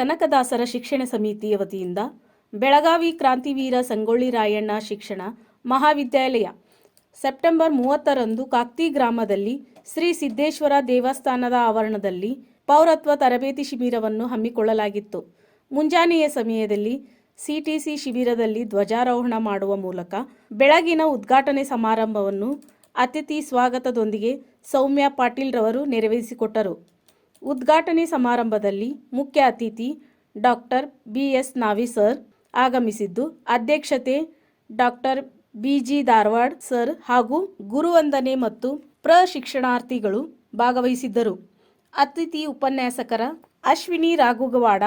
ಕನಕದಾಸರ ಶಿಕ್ಷಣ ಸಮಿತಿಯ ವತಿಯಿಂದ ಬೆಳಗಾವಿ ಕ್ರಾಂತಿವೀರ ಸಂಗೊಳ್ಳಿ ರಾಯಣ್ಣ ಶಿಕ್ಷಣ ಮಹಾವಿದ್ಯಾಲಯ. ಸೆಪ್ಟೆಂಬರ್ ಮೂವತ್ತರಂದು ಕಾಕ್ತಿ ಗ್ರಾಮದಲ್ಲಿ ಶ್ರೀ ಸಿದ್ದೇಶ್ವರ ದೇವಸ್ಥಾನದ ಆವರಣದಲ್ಲಿ ಪೌರತ್ವ ತರಬೇತಿ ಶಿಬಿರವನ್ನು ಹಮ್ಮಿಕೊಳ್ಳಲಾಗಿತ್ತು. ಮುಂಜಾನೆಯ ಸಮಯದಲ್ಲಿ ಸಿಟಿಸಿ ಶಿಬಿರದಲ್ಲಿ ಧ್ವಜಾರೋಹಣ ಮಾಡುವ ಮೂಲಕ ಬೆಳಗಿನ ಉದ್ಘಾಟನೆ ಸಮಾರಂಭವನ್ನು ಅತಿಥಿ ಸ್ವಾಗತದೊಂದಿಗೆ ಸೌಮ್ಯ ಪಾಟೀಲ್ ರವರು ನೆರವೇರಿಸಿಕೊಟ್ಟರು. ಉದ್ಘಾಟನೆ ಸಮಾರಂಭದಲ್ಲಿ ಮುಖ್ಯ ಅತಿಥಿ doctor B S Navi sir ಆಗಮಿಸಿದ್ದು, ಅಧ್ಯಕ್ಷತೆ doctor B G Dharwad sir ಹಾಗೂ ಗುರುವಂದನೆ ಮತ್ತು ಪ್ರಶಿಕ್ಷಣಾರ್ಥಿಗಳು ಭಾಗವಹಿಸಿದ್ದರು. ಅತಿಥಿ ಉಪನ್ಯಾಸಕರ ಅಶ್ವಿನಿ ರಾಘುಗವಾಡ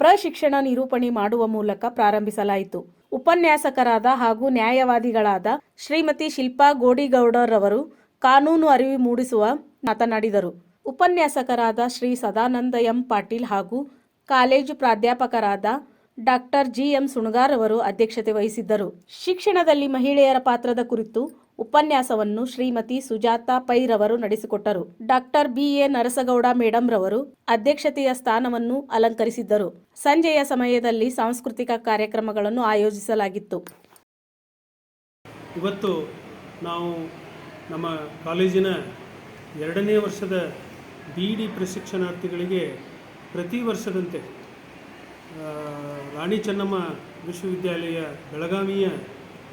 ಪ್ರಶಿಕ್ಷಣ ನಿರೂಪಣೆ ಮಾಡುವ ಮೂಲಕ ಪ್ರಾರಂಭಿಸಲಾಯಿತು. ಉಪನ್ಯಾಸಕರಾದ ಹಾಗೂ ನ್ಯಾಯವಾದಿಗಳಾದ ಶ್ರೀಮತಿ ಶಿಲ್ಪಾ ಗೋಡಿಗೌಡರವರು ಕಾನೂನು ಅರಿವು ಮೂಡಿಸುವ ಮಾತನಾಡಿದರು. ಉಪನ್ಯಾಸಕರಾದ ಶ್ರೀ ಸದಾನಂದ ಎಂ ಪಾಟೀಲ್ ಹಾಗೂ ಕಾಲೇಜು ಪ್ರಾಧ್ಯಾಪಕರಾದ ಡಾಕ್ಟರ್ ಜಿ ಎಂ ಸುಣಗಾರ್ ಅವರು ಅಧ್ಯಕ್ಷತೆ ವಹಿಸಿದ್ದರು. ಶಿಕ್ಷಣದಲ್ಲಿ ಮಹಿಳೆಯರ ಪಾತ್ರದ ಕುರಿತು ಉಪನ್ಯಾಸವನ್ನು ಶ್ರೀಮತಿ ಸುಜಾತಾ ಪೈರವರು ನಡೆಸಿಕೊಟ್ಟರು. Doctor B A Narasagowda madam ರವರು ಅಧ್ಯಕ್ಷತೆಯ ಸ್ಥಾನವನ್ನು ಅಲಂಕರಿಸಿದ್ದರು. ಸಂಜೆಯ ಸಮಯದಲ್ಲಿ ಸಾಂಸ್ಕೃತಿಕ ಕಾರ್ಯಕ್ರಮಗಳನ್ನು ಆಯೋಜಿಸಲಾಗಿತ್ತು. ಇವತ್ತು ನಾವು ನಮ್ಮ ಕಾಲೇಜಿನ ಎರಡನೇ ವರ್ಷದ ಬಿ ಡಿ ಪ್ರಶಿಕ್ಷಣಾರ್ಥಿಗಳಿಗೆ ಪ್ರತಿ ವರ್ಷದಂತೆ ರಾಣಿ ಚೆನ್ನಮ್ಮ ವಿಶ್ವವಿದ್ಯಾಲಯ ಬೆಳಗಾವಿಯ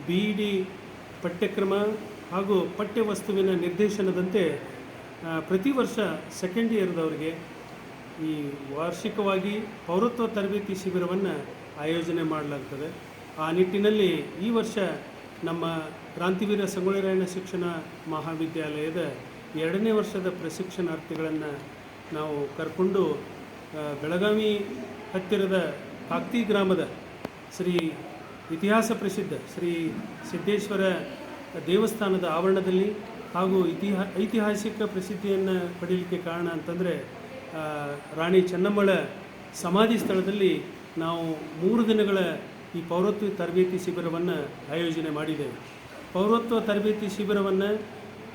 ಬಿ ಡಿ ಪಠ್ಯಕ್ರಮ ಹಾಗೂ ಪಠ್ಯವಸ್ತುವಿನ ನಿರ್ದೇಶನದಂತೆ ಪ್ರತಿ ವರ್ಷ ಸೆಕೆಂಡ್ ಇಯರ್ದವರಿಗೆ ಈ ವಾರ್ಷಿಕವಾಗಿ ಪೌರತ್ವ ತರಬೇತಿ ಶಿಬಿರವನ್ನು ಆಯೋಜನೆ ಮಾಡಲಾಗ್ತದೆ. ಆ ನಿಟ್ಟಿನಲ್ಲಿ ಈ ವರ್ಷ ನಮ್ಮ ಕ್ರಾಂತಿವೀರ ಸಂಗೊಳ್ಳಿ ರಾಯಣ್ಣ ಶಿಕ್ಷಣ ಮಹಾವಿದ್ಯಾಲಯದ ಎರಡನೇ ವರ್ಷದ ಪ್ರಶಿಕ್ಷಣಾರ್ಥಿಗಳನ್ನು ನಾವು ಕರ್ಕೊಂಡು ಬೆಳಗಾವಿ ಹತ್ತಿರದ ಕಾಕ್ತಿ ಗ್ರಾಮದ ಶ್ರೀ ಇತಿಹಾಸ ಪ್ರಸಿದ್ಧ ಶ್ರೀ ಸಿದ್ದೇಶ್ವರ ದೇವಸ್ಥಾನದ ಆವರಣದಲ್ಲಿ ಹಾಗೂ ಇತಿಹಾ, ಐತಿಹಾಸಿಕ ಪ್ರಸಿದ್ಧಿಯನ್ನು ಪಡೀಲಿಕ್ಕೆ ಕಾರಣ ಅಂತಂದರೆ ರಾಣಿ ಚೆನ್ನಮ್ಮಳ ಸಮಾಧಿ ಸ್ಥಳದಲ್ಲಿ ನಾವು ಮೂರು ದಿನಗಳ ಈ ಪೌರತ್ವ ತರಬೇತಿ ಶಿಬಿರವನ್ನು ಆಯೋಜನೆ ಮಾಡಿದ್ದೇವೆ. ಪೌರತ್ವ ತರಬೇತಿ ಶಿಬಿರವನ್ನು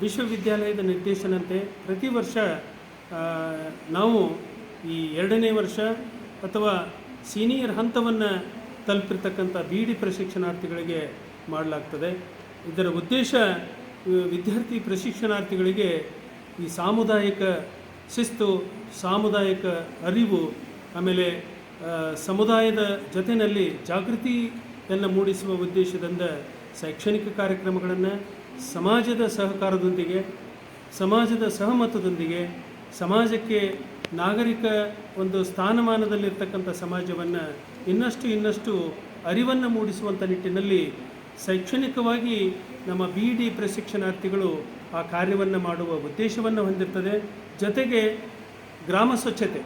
ವಿಶ್ವವಿದ್ಯಾಲಯದ ನಿರ್ದೇಶನಂತೆ ಪ್ರತಿ ವರ್ಷ ನಾವು ಈ ಎರಡನೇ ವರ್ಷ ಅಥವಾ ಸೀನಿಯರ್ ಹಂತವನ್ನು ತಲುಪಿರ್ತಕ್ಕಂಥ ಬಿ ಡಿ ಪ್ರಶಿಕ್ಷಣಾರ್ಥಿಗಳಿಗೆ ಮಾಡಲಾಗ್ತದೆ. ಇದರ ಉದ್ದೇಶ ವಿದ್ಯಾರ್ಥಿ ಪ್ರಶಿಕ್ಷಣಾರ್ಥಿಗಳಿಗೆ ಈ ಸಾಮುದಾಯಿಕ ಶಿಸ್ತು, ಸಾಮುದಾಯಿಕ ಅರಿವು, ಆಮೇಲೆ ಸಮುದಾಯದ ಜೊತೆಯಲ್ಲಿ ಜಾಗೃತಿಯನ್ನು ಮೂಡಿಸುವ ಉದ್ದೇಶದಿಂದ ಶೈಕ್ಷಣಿಕ ಕಾರ್ಯಕ್ರಮಗಳನ್ನು ಸಮಾಜದ ಸಹಕಾರದೊಂದಿಗೆ, ಸಮಾಜದ ಸಹಮತದೊಂದಿಗೆ, ಸಮಾಜಕ್ಕೆ ನಾಗರಿಕ ಒಂದು ಸ್ಥಾನಮಾನದಲ್ಲಿರ್ತಕ್ಕಂಥ ಸಮಾಜವನ್ನು ಇನ್ನಷ್ಟು ಇನ್ನಷ್ಟು ಅರಿವನ್ನು ಮೂಡಿಸುವಂಥ ನಿಟ್ಟಿನಲ್ಲಿ ಶೈಕ್ಷಣಿಕವಾಗಿ ನಮ್ಮ ಬಿ ಡಿ ಪ್ರಶಿಕ್ಷಣಾರ್ಥಿಗಳು ಆ ಕಾರ್ಯವನ್ನು ಮಾಡುವ ಉದ್ದೇಶವನ್ನು ಹೊಂದಿರ್ತದೆ. ಜೊತೆಗೆ ಗ್ರಾಮ ಸ್ವಚ್ಛತೆ.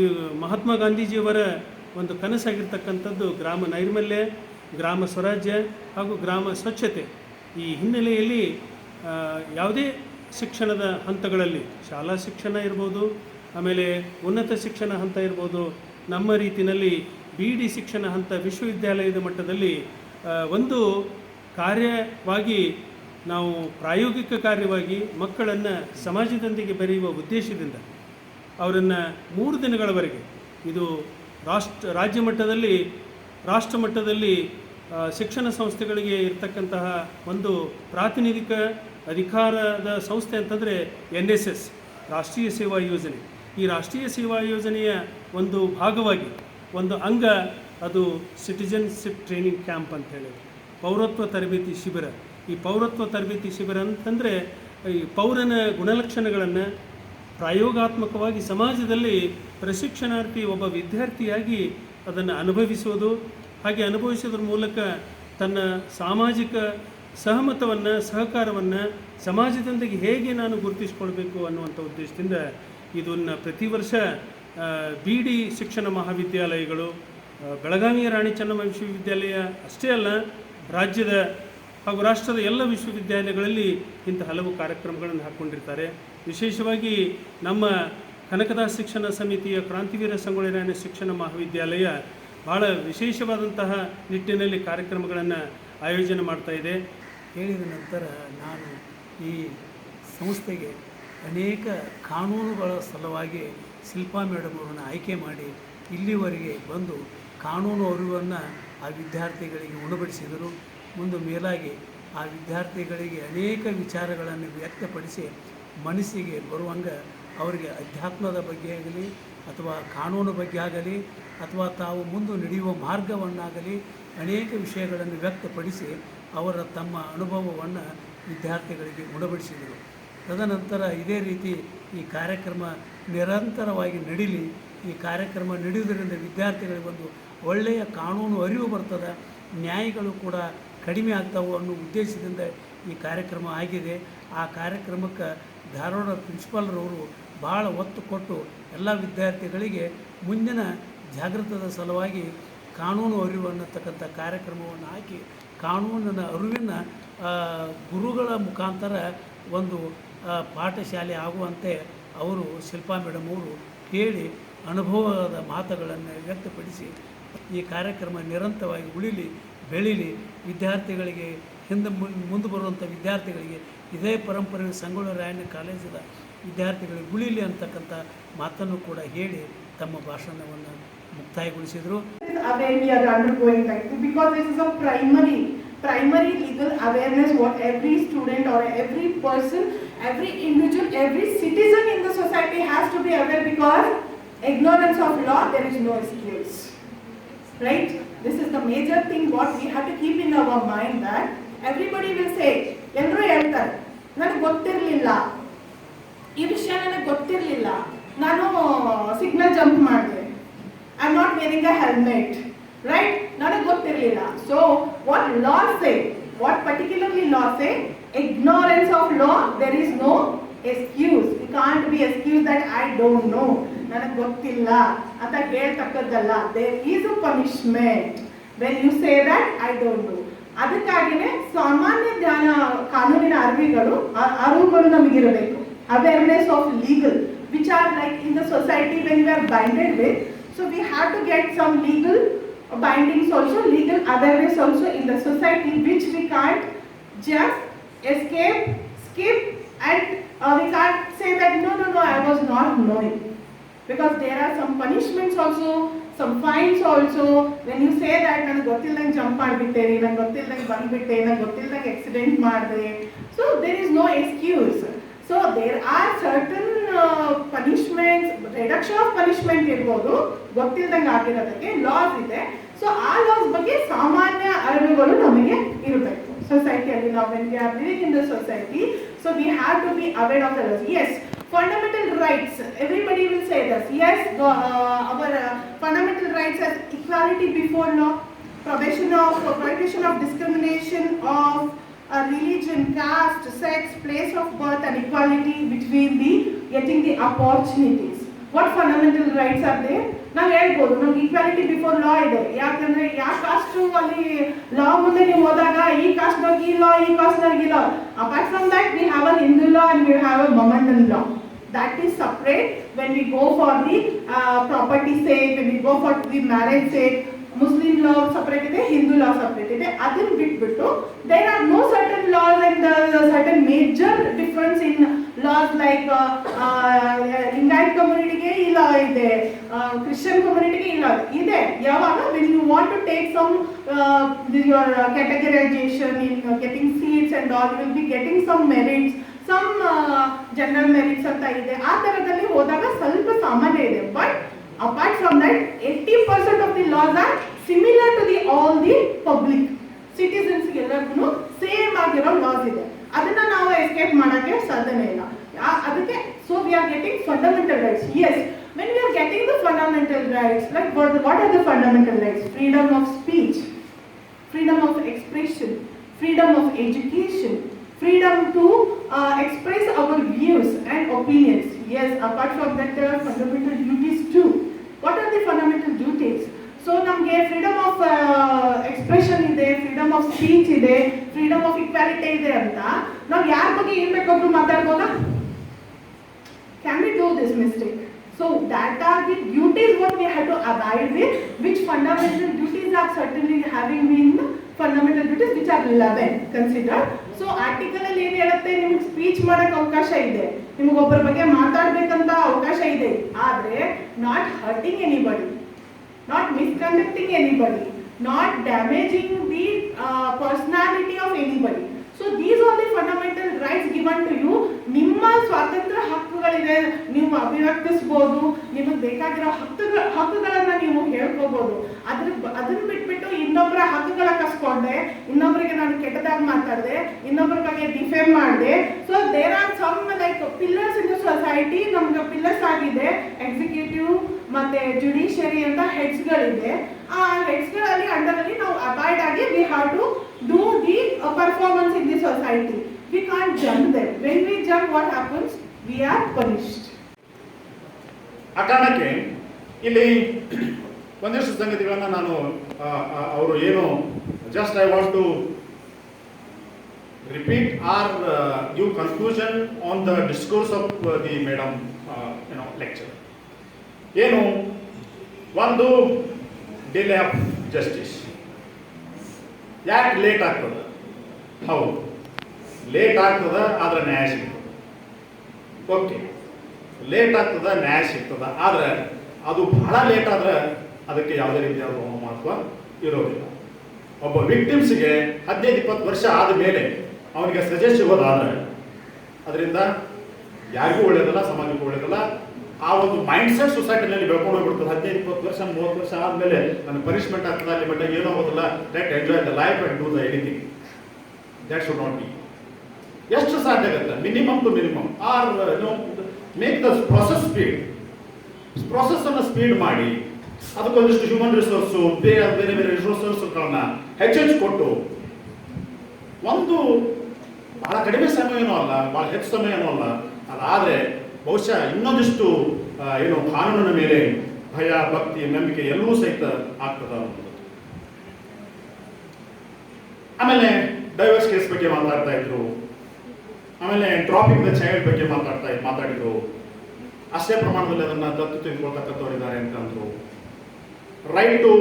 ಈ ಮಹಾತ್ಮ ಗಾಂಧೀಜಿಯವರ ಒಂದು ಕನಸಾಗಿರ್ತಕ್ಕಂಥದ್ದು ಗ್ರಾಮ ನೈರ್ಮಲ್ಯ, ಗ್ರಾಮ ಸ್ವರಾಜ್ಯ ಹಾಗೂ ಗ್ರಾಮ ಸ್ವಚ್ಛತೆ. ಈ ಹಿನ್ನೆಲೆಯಲ್ಲಿ ಯಾವುದೇ ಶಿಕ್ಷಣದ ಹಂತಗಳಲ್ಲಿ, ಶಾಲಾ ಶಿಕ್ಷಣ ಇರ್ಬೋದು, ಆಮೇಲೆ ಉನ್ನತ ಶಿಕ್ಷಣ ಹಂತ ಇರ್ಬೋದು, ನಮ್ಮ ರೀತಿಯಲ್ಲಿ ಬಿ ಡಿ ಶಿಕ್ಷಣ ಹಂತ ವಿಶ್ವವಿದ್ಯಾಲಯದ ಮಟ್ಟದಲ್ಲಿ ಒಂದು ಕಾರ್ಯವಾಗಿ ನಾವು ಪ್ರಾಯೋಗಿಕ ಕಾರ್ಯವಾಗಿ ಮಕ್ಕಳನ್ನು ಸಮಾಜದೊಂದಿಗೆ ಬೆರೆಯುವ ಉದ್ದೇಶದಿಂದ ಅವರನ್ನು ಮೂರು ದಿನಗಳವರೆಗೆ, ಇದು ರಾಷ್ಟ್ರ, ರಾಜ್ಯ ಮಟ್ಟದಲ್ಲಿ, ರಾಷ್ಟ್ರ ಮಟ್ಟದಲ್ಲಿ ಶಿಕ್ಷಣ ಸಂಸ್ಥೆಗಳಿಗೆ ಇರ್ತಕ್ಕಂತಹ ಒಂದು ಪ್ರಾತಿನಿಧಿಕ ಅಧಿಕಾರದ ಸಂಸ್ಥೆ ಅಂತಂದರೆ ಎನ್ ಎಸ್ ಎಸ್, ರಾಷ್ಟ್ರೀಯ ಸೇವಾ ಯೋಜನೆ. ಈ ರಾಷ್ಟ್ರೀಯ ಸೇವಾ ಯೋಜನೆಯ ಒಂದು ಭಾಗವಾಗಿ, ಒಂದು ಅಂಗ ಅದು ಸಿಟಿಜನ್ಶಿಪ್ ಟ್ರೈನಿಂಗ್ ಕ್ಯಾಂಪ್ ಅಂತ ಹೇಳಿ ಪೌರತ್ವ ತರಬೇತಿ ಶಿಬಿರ. ಈ ಪೌರತ್ವ ತರಬೇತಿ ಶಿಬಿರ ಅಂತಂದರೆ ಈ ಪೌರನ ಗುಣಲಕ್ಷಣಗಳನ್ನು ಪ್ರಾಯೋಗಾತ್ಮಕವಾಗಿ ಸಮಾಜದಲ್ಲಿ ಪ್ರಶಿಕ್ಷಣಾರ್ಥಿ ಒಬ್ಬ ವಿದ್ಯಾರ್ಥಿಯಾಗಿ ಅದನ್ನು ಅನುಭವಿಸುವುದು ಹಾಗೆ ಅನುಭವಿಸೋದ್ರ ಮೂಲಕ ತನ್ನ ಸಾಮಾಜಿಕ ಸಹಮತವನ್ನು, ಸಹಕಾರವನ್ನು ಸಮಾಜದೊಂದಿಗೆ ಹೇಗೆ ನಾನು ಗುರುತಿಸ್ಕೊಳ್ಬೇಕು ಅನ್ನುವಂಥ ಉದ್ದೇಶದಿಂದ ಇದನ್ನು ಪ್ರತಿ ವರ್ಷ ಬಿ ಡಿ ಶಿಕ್ಷಣ ಮಹಾವಿದ್ಯಾಲಯಗಳು ಬೆಳಗಾವಿಯ ರಾಣಿ ಚೆನ್ನಮ್ಮ ವಿಶ್ವವಿದ್ಯಾಲಯ ಅಷ್ಟೇ ಅಲ್ಲ, ರಾಜ್ಯದ ಹಾಗೂ ರಾಷ್ಟ್ರದ ಎಲ್ಲ ವಿಶ್ವವಿದ್ಯಾಲಯಗಳಲ್ಲಿ ಇಂಥ ಹಲವು ಕಾರ್ಯಕ್ರಮಗಳನ್ನು ಹಾಕ್ಕೊಂಡಿರ್ತಾರೆ. ವಿಶೇಷವಾಗಿ ನಮ್ಮ ಕನಕದಾಸ ಶಿಕ್ಷಣ ಸಮಿತಿಯ ಕ್ರಾಂತಿವೀರ ಸಂಗೊಳ್ಳಿ ರಾಯಣ್ಣ ಶಿಕ್ಷಣ ಮಹಾವಿದ್ಯಾಲಯ ಭಾಳ ವಿಶೇಷವಾದಂತಹ ನಿಟ್ಟಿನಲ್ಲಿ ಕಾರ್ಯಕ್ರಮಗಳನ್ನು ಆಯೋಜನೆ ಮಾಡ್ತಾ ಇದೆ. ಹೇಳಿದ ನಂತರ ನಾನು ಈ ಸಂಸ್ಥೆಗೆ ಅನೇಕ ಕಾನೂನುಗಳ ಸಲುವಾಗಿ ಶಿಲ್ಪಾ ಮೇಡಮ್ ಅವರನ್ನು ಆಯ್ಕೆ ಮಾಡಿ ಇಲ್ಲಿವರೆಗೆ ಬಂದು ಕಾನೂನು ಅರಿವನ್ನು ಆ ವಿದ್ಯಾರ್ಥಿಗಳಿಗೆ ಉಣಬಡಿಸಿದರು. ಮುಂದೆ ಮೇಲಾಗಿ ಆ ವಿದ್ಯಾರ್ಥಿಗಳಿಗೆ ಅನೇಕ ವಿಚಾರಗಳನ್ನು ವ್ಯಕ್ತಪಡಿಸಿ ಮನಸ್ಸಿಗೆ ಬರುವಂಗೆ ಅವರಿಗೆ ಅಧ್ಯಾತ್ಮದ ಬಗ್ಗೆ ಆಗಲಿ ಅಥವಾ ಕಾನೂನು ಬಗ್ಗೆ ಆಗಲಿ ಅಥವಾ ತಾವು ಮುಂದೆ ನಡೆಯುವ ಮಾರ್ಗವನ್ನಾಗಲಿ ಅನೇಕ ವಿಷಯಗಳನ್ನು ವ್ಯಕ್ತಪಡಿಸಿ ಅವರ ತಮ್ಮ ಅನುಭವವನ್ನು ವಿದ್ಯಾರ್ಥಿಗಳಿಗೆ ಉಣಬಡಿಸಿದರು. ತದನಂತರ ಇದೇ ರೀತಿ ಈ ಕಾರ್ಯಕ್ರಮ ನಿರಂತರವಾಗಿ ನಡೀಲಿ. ಈ ಕಾರ್ಯಕ್ರಮ ನಡೆಯುವುದರಿಂದ ವಿದ್ಯಾರ್ಥಿಗಳಿಗೆ ಒಂದು ಒಳ್ಳೆಯ ಕಾನೂನು ಅರಿವು ಬರ್ತದೆ, ನ್ಯಾಯಗಳು ಕೂಡ ಕಡಿಮೆ ಆಗ್ತಾವೆ ಅನ್ನೋ ಉದ್ದೇಶದಿಂದ ಈ ಕಾರ್ಯಕ್ರಮ ಆಗಿದೆ. ಆ ಕಾರ್ಯಕ್ರಮಕ್ಕೆ ಧಾರವಾಡ ಪ್ರಿನ್ಸಿಪಾಲ್ರವರು ಭಾಳ ಒತ್ತು ಕೊಟ್ಟು ಎಲ್ಲ ವಿದ್ಯಾರ್ಥಿಗಳಿಗೆ ಮುಂದಿನ ಜಾಗೃತದ ಸಲುವಾಗಿ ಕಾನೂನು ಅರಿವು ಅನ್ನತಕ್ಕಂಥ ಕಾರ್ಯಕ್ರಮವನ್ನು ಹಾಕಿ ಕಾನೂನಿನ ಅರಿವಿನ ಗುರುಗಳ ಮುಖಾಂತರ ಒಂದು ಪಾಠಶಾಲೆ ಆಗುವಂತೆ ಅವರು ಶಿಲ್ಪಾ ಮೇಡಮ್ ಅವರು ಹೇಳಿ ಅನುಭವದ ಮಾತುಗಳನ್ನು ವ್ಯಕ್ತಪಡಿಸಿ ಈ ಕಾರ್ಯಕ್ರಮ ನಿರಂತರವಾಗಿ ಉಳಿಲಿ, ಬೆಳೀಲಿ. ವಿದ್ಯಾರ್ಥಿಗಳಿಗೆ ಹಿಂದೆ ಮುಂದೆ ಬರುವಂಥ ವಿದ್ಯಾರ್ಥಿಗಳಿಗೆ ಇದೇ ಪರಂಪರೆ ಸಂಗೊಳ್ಳಿ ರಾಯಣ್ಣ ಕಾಲೇಜದ ವಿದ್ಯಾರ್ಥಿಗಳಿಗೆ ಉಳಿಲಿ ಅಂತಕ್ಕಂಥ ಮಾತನ್ನು ಕೂಡ ಹೇಳಿ ತಮ್ಮ ಭಾಷಣವನ್ನು ಮುಕ್ತಾಯಗೊಳಿಸಿದರು primary legal awareness what every student or every person every individual every citizen in the society has to be aware because ignorance of law there is no excuse right this is the major thing what we have to keep in our mind that everybody will say ಎಲ್ಲರೂ ಹೇಳ್ತಾರೆ ನನಗೆ ಗೊತ್ತಿರಲಿಲ್ಲ ಈ ವಿಷಯ ನನಗೆ ಗೊತ್ತಿರಲಿಲ್ಲ. ನಾನು signal jump ಮಾಡಿದೆ. I am not wearing a helmet right ನನಗೆ ಗೊತ್ತಿರಲಿಲ್ಲ. So what law say what particularly law say ignorance of law there is no excuse you can't be excuse that I don't know ನನಗೆ ಗೊತ್ತಿಲ್ಲ ಅಂತ ಹೇಳ್ತಕ್ಕದ್ದಲ್ಲ. There is a punishment when you say that I don't know ಅದಕ್ಕಾಗಿನೇ ಸಾಮಾನ್ಯ ಜ್ಞಾನ ಕಾನೂನಿನ ಅರಿವಿಗಳು ಅರಿವುಗಳು ನಮಗಿರಬೇಕು. Awareness of legal which are like in the society when we are binded with so we have to get some legal bindings also, legal awareness also in the society which we can't just escape, skip and uh, we can't say that no, no, no, I was not knowing. Because there are some punishments also, some fines also. When you say that ನನಗೆ ಗೊತ್ತಿಲ್ಲದಂಗೆ jump ಮಾಡಿಬಿಟ್ಟೆ ನಂಗೆ ಗೊತ್ತಿಲ್ಲದಂಗೆ ಬಂದ್ಬಿಟ್ಟೆ ನಂಗೆ ಗೊತ್ತಿಲ್ಲದಂಗೆ accident ಮಾಡಿದೆ so there is no excuse So there are certain punishment reduction of punishment ಇರ್ಬೋದು. ಗೊತ್ತಿಲ್ಲದಂಗೆ ಆಗಿರೋದಕ್ಕೆ ಲಾಸ್ ಇದೆ. ಸೊ ಆ ಲಾಸ್ ಬಗ್ಗೆ ಸಾಮಾನ್ಯ ಅರಿವುಗಳು ನಮಗೆ ಇರಬೇಕು. ಸೊಸೈಟಿಯಲ್ಲಿ ನಾವು ಎಂಗೆ ಆಗ್ತೀವಿ in the society so we have to be aware of the laws as fundamental rights everybody will say this is our fundamental rights as equality before law probation of probation of discrimination of of discrimination of uh, religion caste sex place of birth and equality between the getting the opportunities what fundamental rights are there ನಾವು ಹೇಳ್ಬೋದು ನಮ್ಗೆ equality before law ಇದೆ ಯಾಕಂದ್ರೆ ಯಾವ cost ಅಲ್ಲಿ ಲಾ ಮುಂದೆ ನೀವು ಹೋದಾಗ ಈ ಕಾಸ್ಟ್ನಾಗ ಈ ಲಾ ಈ ಕಾಸ್ಟ್ನಾಗ ಈ law apart from that we have an Hindu law and we have a Mohammedan law that is separate when we go for the uh, property sake when we go for the marriage sake Muslim law separate ಇದೆ Hindu law separate ಇದೆ. ಅದನ್ನ ಬಿಟ್ಬಿಟ್ಟು there are no certain laws and certain major difference in laws like Lingayat ಕಮ್ಯುನಿಟಿಗೆ ಈ law ಇದೆ. Christian ಕಮ್ಯುನಿಟಿಗೆ ಈ law ಇದೆ. ಯಾವಾಗ? Will you want to take some your categorisation in getting seats and all will be getting some merits some general merits ಅಂತ ಇದೆ. ಆ ಥರದಲ್ಲಿ ಹೋದಾಗ ಸ್ವಲ್ಪ ಸಾಮಾನ್ಯ ಇದೆ. Percent of the laws are similar to the all the public citizens ಎಲ್ಲರಿಗೂ same ಆಗಿರೋ ಲಾಸ್ ಇದೆ ಅದನ್ನ ನಾವು ಎಸ್ಕೇಪ್ ಮಾಡೋಕ್ಕೆ ಸಾಧ್ಯನೇ ಇಲ್ಲ ಆ- ಅದಕ್ಕೆ so we are getting fundamental rights as when we are getting the fundamental rights like what are the fundamental rights freedom of speech freedom of expression, freedom of education, freedom to uh, express our views and opinions. Yes, apart from that, there are fundamental duties too. What so ನಮಗೆ freedom of expression ಇದೆ freedom of speech ಇದೆ freedom of equality ಇದೆ ಅಂತ. ನಾವು ಯಾರ ಬಗ್ಗೆ ಏನ್ ಬೇಕೊಬ್ರು ಮಾತಾಡ್ಬೋದು? Can we do this mistake so that are the duties what we have to abide with which fundamental duties are certainly having mean fundamental duties which are ಇಲ್ಲ ಬೆನ್ ಕನ್ಸಿಡರ್ ಸೊ ಆರ್ಟಿಕಲ್ ಅಲ್ಲಿ ಏನ್ ಹೇಳುತ್ತೆ? ನಿಮ್ಗೆ speech ಮಾಡಕ್ ಅವಕಾಶ ಇದೆ. ನಿಮ್ಗೆ ಒಬ್ಬರ ಬಗ್ಗೆ ಮಾತಾಡ್ಬೇಕಂತ ಅವಕಾಶ ಇದೆ. ಆದ್ರೆ not hurting anybody not misconducting anybody, not damaging the uh, personality of anybody. So these are the fundamental rights given to you ನಿಮ್ಮ ಸ್ವಾತಂತ್ರ್ಯ ಹಕ್ಕುಗಳಿದೆ. ನೀವು ಅಭಿವ್ಯಕ್ತಿಸ್ಬೋದು. ನಿಮಗೆ ಬೇಕಾಗಿರೋ ಹಕ್ಕುಗಳ ಹಕ್ಕುಗಳನ್ನ ನೀವು ಹೇಳ್ಕೋಬಹುದು ಅದ್ರ ಅದನ್ನ ಬಿಟ್ಬಿಟ್ಟು ಇನ್ನೊಬ್ಬರ ಹಕ್ಕುಗಳ ಕಸ್ಕೊಂಡೆ. ಇನ್ನೊಬ್ಬರಿಗೆ ನಾನು ಕೆಟ್ಟದಾಗಿ ಮಾತಾಡಿದೆ. ಇನ್ನೊಬ್ಬರ ಬಗ್ಗೆ ಡಿಫೇಮ್ ಮಾಡಿದೆ. So there are some like pillars in the society ನಮ್ಗೆ ಪಿಲ್ಲರ್ಸ್ ಆಗಿದೆ. ಎಕ್ಸಿಕ್ಯೂಟಿವ್ ಮತ್ತೆ ಜುಡಿಷಿಯರಿ ಅಂತ ಹೆಡ್ಸ್ಗಳಿದೆ ಆ ಹೆಡ್ಸ್ಗಳಲ್ಲಿ ಅಂಡರಲ್ಲಿ ನಾವು ಅಬೈಡ್ ಆಗಿ we have to do the performance in the society we can jump they when we jump what happens we are punished ಆ ಕಾರಣಕ್ಕೆ ಇಲ್ಲಿ ಒಂದಿಷ್ಟು ಸಂಗತಿಗಳನ್ನು ನಾನು ಅವರು ಏನು just I want to repeat are you conclusion on the discourse of the madam know lecture ಏನು? ಒಂದು ಡಿಲೇ ಆಫ್ ಜಸ್ಟಿಸ್ ಯಾಕೆ ಲೇಟ್ ಆಗ್ತದ? ಹೌದು. ಲೇಟ್ ಆಗ್ತದ, ಆದ್ರೆ ನ್ಯಾಯ ಸಿಗ್ತದೆ. ಓಕೆ ಲೇಟ್ ಆಗ್ತದ, ನ್ಯಾಯ ಸಿಗ್ತದ, ಆದ್ರೆ ಅದು ಬಹಳ ಲೇಟ್ ಆದ್ರೆ ಅದಕ್ಕೆ ಯಾವುದೇ ರೀತಿಯಾದ ಮಹತ್ವ ಇರೋದಿಲ್ಲ. ಒಬ್ಬ ವಿಕ್ಟಿಮ್ಸ್ಗೆ ಹದಿನೈದು, ಇಪ್ಪತ್ತು ವರ್ಷ ಆದ ಮೇಲೆ ಅವನಿಗೆ ಸಜೆಸ್ಟ್ ಸಿಗೋದಾದ್ರೆ ಅದರಿಂದ ಯಾರಿಗೂ ಒಳ್ಳೇದಲ್ಲ, ಸಮಾಜಕ್ಕೂ ಒಳ್ಳೇದಲ್ಲ ಆ ಒಂದು ಮೈಂಡ್ ಸೆಟ್ ಸೊಸೈಟಿನಲ್ಲಿ ಬೆಳ್ಕೊಂಡು ಹೋಗ್ಬಿಡ್ತದೆ. ಹದಿನೈದು, ಇಪ್ಪತ್ತು ವರ್ಷ, ಮೂವತ್ತು ವರ್ಷ ಆದಮೇಲೆ ನನ್ನ ಪನಿಷ್ಮೆಂಟ್ ಆಗ್ತದೆ, ಅಲ್ಲಿ ಬಟ್ ಏನೋ ಹೋಗೋದಿಲ್ಲ let enjoy the life and do the anything that should not be ಎಷ್ಟು ಸಾಧ್ಯ ಆಗುತ್ತೆ? Minimum to minimum or make the process speed process ಅನ್ನು ಸ್ಪೀಡ್ ಮಾಡಿ ಅದಕ್ಕೊಂದಿಷ್ಟು ಹ್ಯೂಮನ್ ರಿಸೋರ್ಸು ಬೇರೆ ಬೇರೆ ಬೇರೆ ರಿಸೋರ್ಸಸ್ಗಳನ್ನ ಹೆಚ್ಚೆಚ್ಚು ಕೊಟ್ಟು, ಒಂದು ಬಹಳ ಕಡಿಮೆ ಸಮಯನೂ ಅಲ್ಲ, ಬಹಳ ಹೆಚ್ಚು ಸಮಯನೂ ಅಲ್ಲ, ಅದಾದ್ರೆ ಬಹುಶಃ ಇನ್ನೊಂದಿಷ್ಟು ಏನು ಕಾನೂನಿನ ಮೇಲೆ ಭಯ, ಭಕ್ತಿ, ನಂಬಿಕೆ ಎಲ್ಲವೂ ಸಹಿತ ಆಗ್ತದ ಆಮೇಲೆ ಡೈವರ್ಸ್ ಕೇಸ್ ಬಗ್ಗೆ ಮಾತಾಡ್ತಾ ಇದ್ರು. ಆಮೇಲೆ ಡ್ರಾಪಿಂಗ್ ದ ಚೈಲ್ಡ್ ಬಗ್ಗೆ ಮಾತಾಡ್ತಾ ಮಾತಾಡಿದ್ರು. ಅಷ್ಟೇ ಪ್ರಮಾಣದಲ್ಲಿ ಅದನ್ನ ದತ್ತು ತೆಗೆದುಕೊಳ್ತಕ್ಕಂಥವ್ರಿದ್ದಾರೆ ಅಂತಂದ್ರು ರೈಟ್ ಟು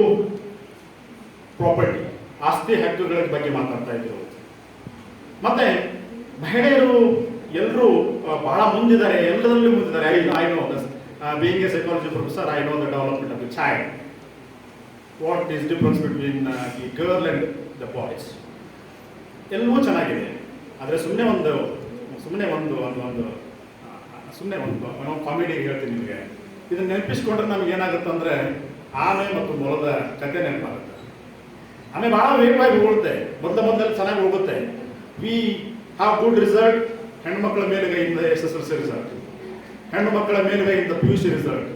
ಪ್ರಾಪರ್ಟಿ ಆಸ್ತಿ ಹಕ್ಕುಗಳ ಬಗ್ಗೆ ಮಾತಾಡ್ತಾ ಇದ್ರು. ಮತ್ತೆ ಮಹಿಳೆಯರು ಎಲ್ಲರೂ ಬಹಳ ಮುಂದಿದ್ದಾರೆ, ಎಲ್ಲದರಲ್ಲೂ ಮುಂದಿದ್ದಾರೆ. I I know being a psychology professor I know the development of the child what is difference between the girl and the boys ಎಲ್ಲವೂ ಚೆನ್ನಾಗಿದೆ. ಆದರೆ ಸುಮ್ಮನೆ ಒಂದು ಸುಮ್ಮನೆ ಒಂದು ಒಂದು ಒಂದು ಸುಮ್ಮನೆ ಒಂದು ನಾವು ಕಾಮಿಡಿ ಹೇಳ್ತೀನಿ ನಿಮಗೆ. ಇದನ್ನ ನೆನಪಿಸ್ಕೊಂಡ್ರೆ ನಮ್ಗೆ ಏನಾಗುತ್ತೆ ಅಂದರೆ, ಆಮೆ ಮತ್ತು ಮೊಲದ ಕತೆ ನೆನಪಾಗುತ್ತೆ. ಆಮೆ ಭಾಳ ವೇಗವಾಗಿ ಹೋಗುತ್ತೆ. ಮೊದಲ ಮೊದಲು ಚೆನ್ನಾಗಿ ಹೋಗುತ್ತೆ. ವಿ ಹಾವ್ ಗುಡ್ ರಿಸಲ್ಟ್ ಹೆಣ್ಮಕ್ಳ ಮೇಲುಗೈಯಿಂದ S S L C result ಹೆಣ್ಣು ಮಕ್ಕಳ ಮೇಲುಗೈಯಿಂದ P U C result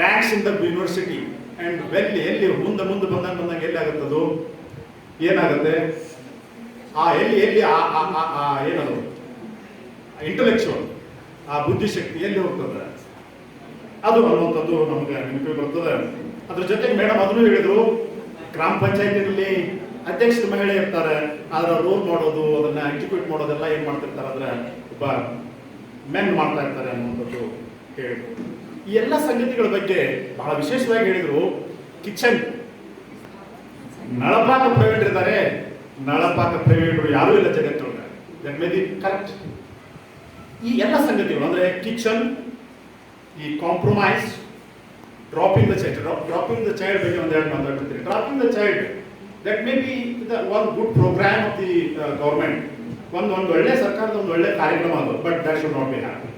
ranks in the university and ಎಲ್ಲಿ ಎಲ್ಲಿ ಮುಂದೆ ಮುಂದೆ ಬಂದಂಗೆ ಬಂದಂಗೆ ಎಲ್ಲಿ ಆಗುತ್ತದು ಏನಾಗುತ್ತೆ? ಆ ಎಲ್ಲಿ ಎಲ್ಲಿ ಏನದು? ಇಂಟಲೆಕ್ಚುವಲ್ ಆ ಬುದ್ಧಿಶಕ್ತಿ ಎಲ್ಲಿ ಹೋಗ್ತದೆ? ಅದು ಅನ್ನುವಂಥದ್ದು ನಮಗೆ ನೆನಪಿಗೆ ಬರ್ತದೆ. ಅದ್ರ ಜೊತೆಗೆ ಮೇಡಮ್ ಅದನ್ನು ಹೇಳಿದ್ರು, ಗ್ರಾಮ ಪಂಚಾಯತಿನಲ್ಲಿ ಅಧ್ಯಕ್ಷ ಮಹಿಳೆ ಇರ್ತಾರೆ ಅದರ ರೋಲ್ ಮಾಡೋದು, ಅದನ್ನ ಎಕ್ಸಿಕ್ಯೂಟ್ ಮಾಡೋದೆಲ್ಲ ಏನ್ ಮಾಡ್ತಿರ್ತಾರೆ ಅಂದ್ರೆ ಒಬ್ಬ ಮೆನ್ ಮಾಡ್ತಾ ಇರ್ತಾರೆ ಅನ್ನುವಂಥದ್ದು ಹೇಳ್ಬೋದು. ಈ ಎಲ್ಲ ಸಂಗತಿಗಳ ಬಗ್ಗೆ ಬಹಳ ವಿಶೇಷವಾಗಿ ಹೇಳಿದ್ರು ಕಿಚನ್. ನಳಪಾಕ ಪ್ರೈವೇಟ್ ಇದ್ದಾರೆ ನಳಪಾಕ ಪ್ರೈವೇಟ್ರು ಯಾರೂ ಇಲ್ಲ ಜಗತ್ತೊಳಗೆ. ಮೇ ದಿ ಕರೆಕ್ಟ್ ಈ ಎಲ್ಲ ಸಂಗತಿಗಳು, ಅಂದ್ರೆ ಕಿಚನ್, ಈ compromise dropping the child dropping the child ಬಗ್ಗೆ ಒಂದೆರಡು ಮಾತಾಡ್ತಿರ್ತೀನಿ dropping the child that may be the one good program of the government ಒಂದು ಒಂದು ಒಳ್ಳೆ ಸರ್ಕಾರದ ಒಂದು ಒಳ್ಳೆ ಕಾರ್ಯಕ್ರಮ ಅದು but that should not be happy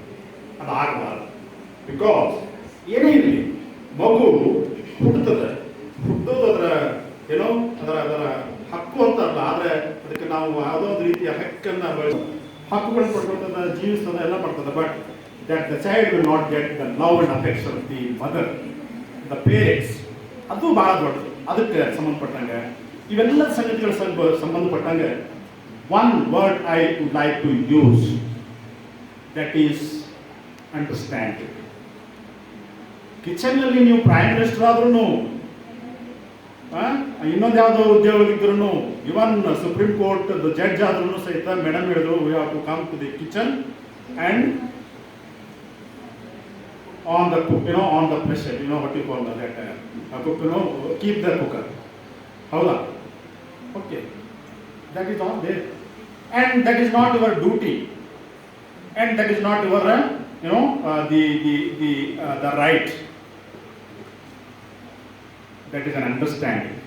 ಅದು ಆಗಬಾರ್ದು. ಬಿಕಾಸ್ ಏನೇ ಇರಲಿ, ಮಗು ಹುಟ್ಟುತ್ತದೆ. ಹುಟ್ಟೋದು ಅದರ, ಏನೋ ಅದರ ಅದರ ಹಕ್ಕು ಅಂತ ಅಲ್ಲ, ಆದರೆ ಅದಕ್ಕೆ ನಾವು ಯಾವುದೋ ಒಂದು ರೀತಿಯ ಹಕ್ಕನ್ನು ಬಳಸಿ ಹಕ್ಕುಗಳನ್ನು ಪಡ್ಕೊಳ್ತದ, ಜೀವಿಸ್ತದ, ಎಲ್ಲ ಪಡ್ತದೆ. But that the child will not get the love and affection of the mother the parents ಅದು ಭಾಳ ದೊಡ್ಡದು. ಅದಕ್ಕೆ ಸಂಬಂಧಪಟ್ಟಂಗೆ, ಇವೆಲ್ಲ ಸಂಗತಿಗಳ ಸಂಬ ಸಂಬಂಧಪಟ್ಟಂಗೆ one word I would like to use that is understand ಕಿಚನ್ನಲ್ಲಿ ನೀವು ಪ್ರೈಮ್ ಮಿನಿಸ್ಟರ್ ಆದ್ರೂ ಇನ್ನೊಂದು ಯಾವುದೋ ಉದ್ಯೋಗ ಇದ್ರೂ ಇವನ್ ಸುಪ್ರೀಂ ಕೋರ್ಟ್ ಜಡ್ಜ್ ಆದ್ರೂ ಸಹಿತ ಮೇಡಮ್ ಹೇಳಿದ್ರು we have to come to the kitchen and on the cook you know on the pressure you know what you call that cook you know keep the cooker ಹೌದಾ? Okay that is all they and that is not your duty, and that is not your, uh, you know, uh, the the the uh, the right. That is an understanding.